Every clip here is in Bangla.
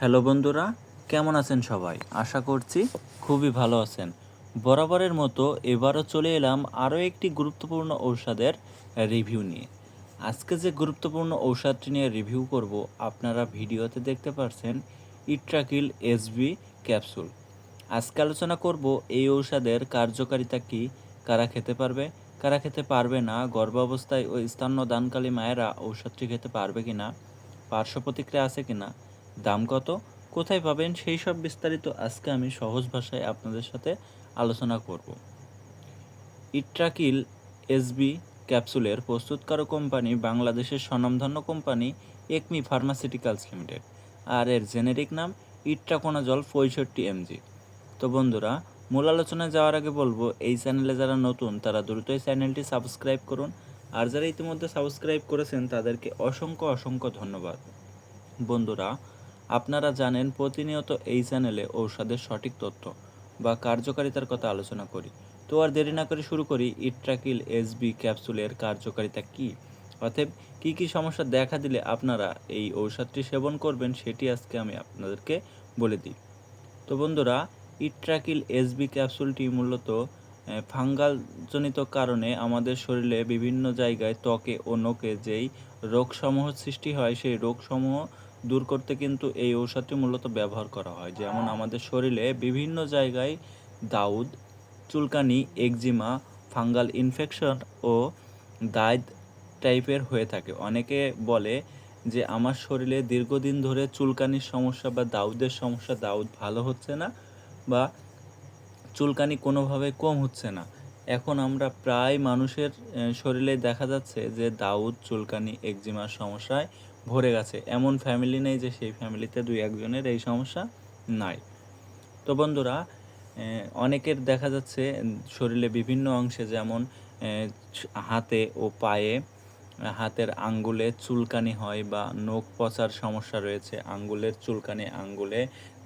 হ্যালো বন্ধুরা, কেমন আছেন সবাই? আশা করছি খুবই ভালো আছেন। বরাবরের মতো এবারও চলে এলাম আরও একটি গুরুত্বপূর্ণ ঔষধের রিভিউ নিয়ে। আজকে যে গুরুত্বপূর্ণ ঔষধটি নিয়ে রিভিউ করব, আপনারা ভিডিওতে দেখতে পাচ্ছেন ইট্রাকিল এসবি ক্যাপসুল। আজকে আলোচনা করব এই ঔষধের কার্যকারিতা কি, কারা খেতে পারবে, কারা খেতে পারবে না, গর্ভাবস্থায় ও স্তন্যদানকালী মায়েরা ঔষধটি খেতে পারবে কিনা, পার্শ্ব প্রতিক্রিয়া আছে কিনা দাম কত, কোথায় পাবেন, সেই সব বিস্তারিত আজকে আমি সহজ ভাষায় আপনাদের সাথে আলোচনা করব। ইট্রাকিল এসবি ক্যাপসুলের প্রস্তুতকারক কোম্পানি বাংলাদেশের স্বনামধন্য কোম্পানি একমি ফার্মাসিউটিক্যালস লিমিটেড। আর এর জেনেরিক নাম ইট্রাকোনাজল পঁয়ষট্টি এমজি। তো বন্ধুরা, মূল আলোচনায় যাওয়ার আগে বলব, এই চ্যানেলে যারা নতুন, তারা দ্রুতই চ্যানেলটি সাবস্ক্রাইব করুন। আর যারা ইতিমধ্যে সাবস্ক্রাইব করেছেন, তাদেরকে অসংখ্য অসংখ্য ধন্যবাদ। বন্ধুরা আপনারা জানেন প্রতিনিয়ত এই চ্যানেলে ঔষধের সঠিক তথ্য বা কার্যকারিতার কথা আলোচনা করি। তো আর দেরি না করে শুরু করি, ইট্রাকিল এসবি ক্যাপসুলের কার্যকারিতা কী? অতএব কী কী সমস্যা দেখা দিলে আপনারা এই ঔষধটি সেবন করবেন সেটি আজকে আমি আপনাদেরকে বলে দিই। তো বন্ধুরা, ইট্রাকিল এসবি ক্যাপসুলটি মূলত ফাঙ্গালজনিত কারণে আমাদের শরীরে বিভিন্ন জায়গায় ত্বকে ও নোকে যেই রোগসমূহ সৃষ্টি হয়, সেই রোগসমূহ দূর করতে কিন্তু এই ঔষধটি মূলত ব্যবহার করা হয়। যেমন আমাদের শরীরে বিভিন্ন জায়গায় দাউদ, চুলকানি, একজিমা, ফাঙ্গাল ইনফেকশন ও দায়দ টাইপের হয়ে থাকে। অনেকে বলে যে, আমার শরীরে দীর্ঘদিন ধরে চুলকানির সমস্যা বা দাউদের সমস্যা, দাউদ ভালো হচ্ছে না বা চুলকানি কোনোভাবে কম হচ্ছে না। এখন আমরা প্রায় মানুষের শরীরে দেখা যাচ্ছে যে, দাউদ, চুলকানি, একজিমার সমস্যায় ভরে গেছে। এমন ফ্যামিলি নেই যে সেই ফ্যামিলিতে দুই একজনের এই সমস্যা নাই। তো বন্ধুরা অনেকের দেখা যাচ্ছে শরীরে বিভিন্ন অংশে যেমন হাতে ও পায়ে, হাতের আঙ্গুলে চুলকানি হয় বা নখ পচার সমস্যা রয়েছে, আঙ্গুলের চুলকানি, আঙ্গুলে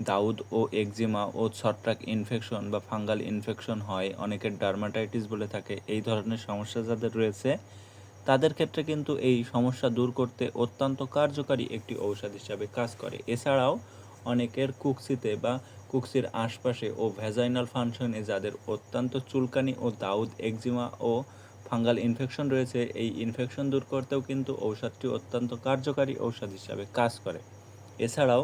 দাউদ ও একজিমা ও ছট্রাক ইনফেকশন বা ফাঙ্গাল ইনফেকশন হয়, অনেকের ডার্মাটাইটিস বলে থাকে, এই ধরনের সমস্যা যাদের রয়েছে তাদের ক্ষেত্রে কিন্তু এই সমস্যা দূর করতে অত্যন্ত কার্যকারী একটি ঔষধ হিসাবে কাজ করে। এছাড়াও অনেকের কুকসিতে বা কুকসির আশপাশে ও ভ্যাজাইনাল ফাংশনে যাদের অত্যন্ত চুলকানি ও দাউদ একজিমা ও ফাঙ্গাল ইনফেকশন রয়েছে, এই ইনফেকশন দূর করতেও কিন্তু ঔষধটি অত্যন্ত কার্যকারী ঔষধ হিসাবে কাজ করে। এছাড়াও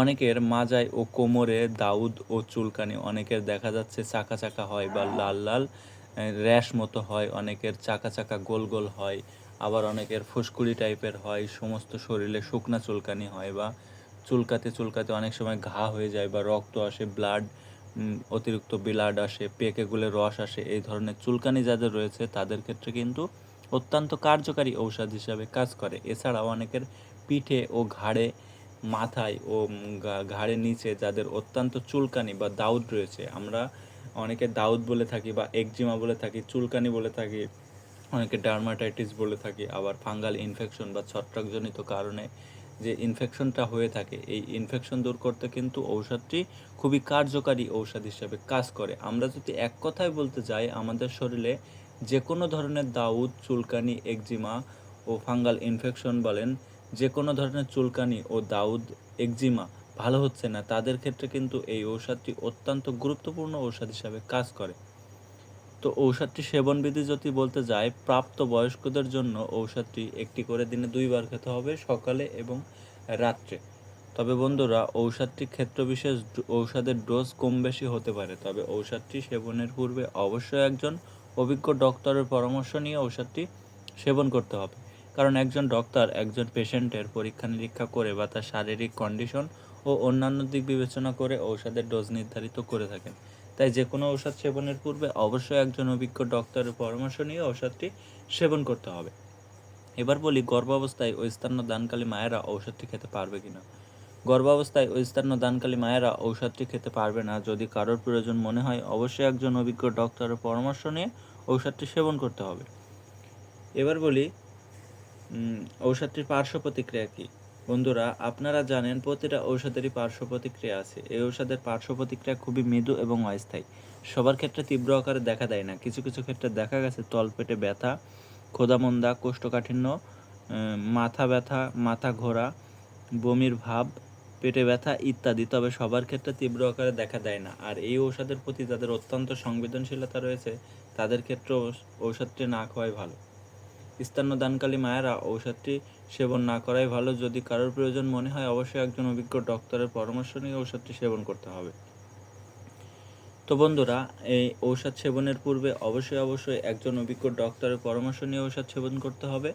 অনেকের মাজায় ও কোমরে দাউদ ও চুলকানি, অনেকের দেখা যাচ্ছে চাকা চাকা হয় বা লাল লাল র্যাশ মতো হয়, অনেকের চাকা চাকা গোল গোল হয়, আবার অনেকের ফুসকুড়ি টাইপের হয়, সমস্ত শরীরে শুকনা চুলকানি হয় বা চুলকাতে চুলকাতে অনেক সময় ঘা হয়ে যায় বা রক্ত আসে ব্লাড অতিরিক্ত ব্লাড আসে, পেকে গুলে রস আসে, এই ধরনের চুলকানি যাদের রয়েছে তাদের ক্ষেত্রে কিন্তু অত্যন্ত কার্যকারী ঔষধ হিসাবে কাজ করে। এছাড়াও অনেকের পিঠে ও ঘাড়ে, মাথায় ও ঘাড়ের নিচে যাদের অত্যন্ত চুলকানি বা দাউদ রয়েছে, আমরা অনেকে দাউদ বলে থাকি বা একজিমা বলে থাকি, চুলকানি বলে থাকি, অনেকে ডার্মাটাইটিস বলে থাকি, আবার ফাঙ্গাল ইনফেকশন বা ছত্রাকজনিত কারণে যে ইনফেকশনটা হয়ে থাকে, এই ইনফেকশন দূর করতে কিন্তু ঔষধটি খুবই কার্যকারী ঔষধ হিসেবে কাজ করে। আমরা যদি এক কথায় বলতে যাই, আমাদের শরীরে যে কোনো ধরনের দাউদ, চুলকানি, একজিমা ও ফাঙ্গাল ইনফেকশন বলেন যে কোনো ধরনের চুলকানি ও দাউদ, একজিমা ভালো হচ্ছে না, তাদের ক্ষেত্রে কিন্তু এই ঔষধটি অত্যন্ত গুরুত্বপূর্ণ ঔষধ হিসাবে কাজ করে। তো ঔষধটি সেবনবিধি যদি বলতে যায় প্রাপ্ত বয়স্কদের জন্য ঔষধটি একটি করে দিনে দুইবার খেতে হবে, সকালে এবং রাত্রে। তবে বন্ধুরা, ঔষধটি ক্ষেত্রবিশেষ ঔষধের ডোজ কম বেশি হতে পারে, তবে ঔষধটি সেবনের পূর্বে অবশ্যই একজন অভিজ্ঞ ডক্টরের পরামর্শ নিয়ে ঔষধটি সেবন করতে হবে। কারণ একজন ডক্টর একজন পেশেন্টের পরীক্ষা নিরীক্ষা করে বা তার শারীরিক কন্ডিশন ও অন্যান্য দিক বিবেচনা করে ঔষধের ডোজ নির্ধারিত করে থাকেন। তাই যে কোনো ঔষধ সেবনের পূর্বে অবশ্যই একজন অভিজ্ঞ ডক্টরের পরামর্শ নিয়ে ঔষধটি সেবন করতে হবে। এবার বলি, গর্ভাবস্থায় ও স্থান্য দানকালী মায়েরা ঔষধটি খেতে পারবে কিনা? গর্ভাবস্থায় ও স্থান্য দানকালী মায়েরা ঔষধটি খেতে পারবে না যদি কারোর প্রয়োজন মনে হয়, অবশ্যই একজন অভিজ্ঞ ডক্টরের পরামর্শ নিয়ে ঔষধটি সেবন করতে হবে। এবার বলি ঔষধটির পার্শ্ব প্রতিক্রিয়া কী? বন্ধুরা, আপনারা জানেন প্রতিটা ঔষধেরই পার্শ্ব প্রতিক্রিয়া আছে। এই ঔষধের পার্শ্ব প্রতিক্রিয়া খুবই মৃদু এবং অস্থায়ী। সবার ক্ষেত্রে তীব্র আকারে দেখা দেয় না। কিছু কিছু ক্ষেত্রে দেখা গেছে তলপেটে ব্যথা ক্ষোধামন্দা কোষ্ঠকাঠিন্য মাথা ব্যথা, মাথা ঘোরা, বমির ভাব, পেটে ব্যথা ইত্যাদি। তবে সবার ক্ষেত্রে তীব্র আকারে দেখা দেয় না। আর এই ঔষধের প্রতি যাদের অত্যন্ত সংবেদনশীলতা রয়েছে, তাদের ক্ষেত্রে ঔষ- ঔষধটি না খাওয়াই ভালো। স্তন্যদানকালী মায়েরা ঔষধটি সেবন না করাই ভালো। যদি কারোর প্রয়োজন মনে হয়, অবশ্যই একজন অভিজ্ঞ ডক্টরের পরামর্শ নিয়ে ঔষধটি সেবন করতে হবে। তো বন্ধুরা, এই ঔষধ সেবনের পূর্বে অবশ্যই অবশ্যই একজন অভিজ্ঞ ডক্টরের পরামর্শ নিয়ে ঔষধ সেবন করতে হবে।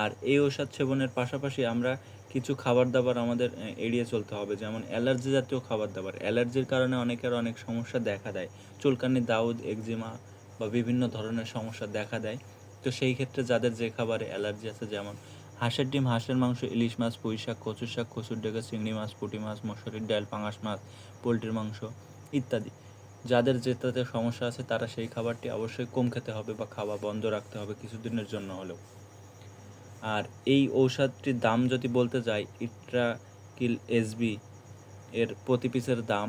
আর এই ঔষধ সেবনের পাশাপাশি আমরা কিছু খাবার দাবার আমাদের এড়িয়ে চলতে হবে। যেমন অ্যালার্জি জাতীয় খাবার দাবার অ্যালার্জির কারণে অনেকের অনেক সমস্যা দেখা দেয়। চুলকানি, দাউদ, একজিমা বা বিভিন্ন ধরনের সমস্যা দেখা দেয়। তো সেই ক্ষেত্রে যাদের যে খাবারে অ্যালার্জি আছে, যেমন হাঁসের ডিম, হাঁসের মাংস, ইলিশ মাছ, পুঁই শাক, কচুর শাক, কচুর ডেকে, চিংড়ি মাছ, পুঁটি মাছ মশুরির ডাল, পাঙাশ মাছ, পোলট্রির মাংস ইত্যাদি। যাদের যেটাতে সমস্যা আছে, তারা সেই খাবারটি অবশ্যই কম খেতে হবে বা খাওয়া বন্ধ রাখতে হবে কিছুদিনের জন্য হলেও। আর এই ঔষধটির দাম যদি বলতে যাই, ইট্রাকিল এসবি এর প্রতি পিসের দাম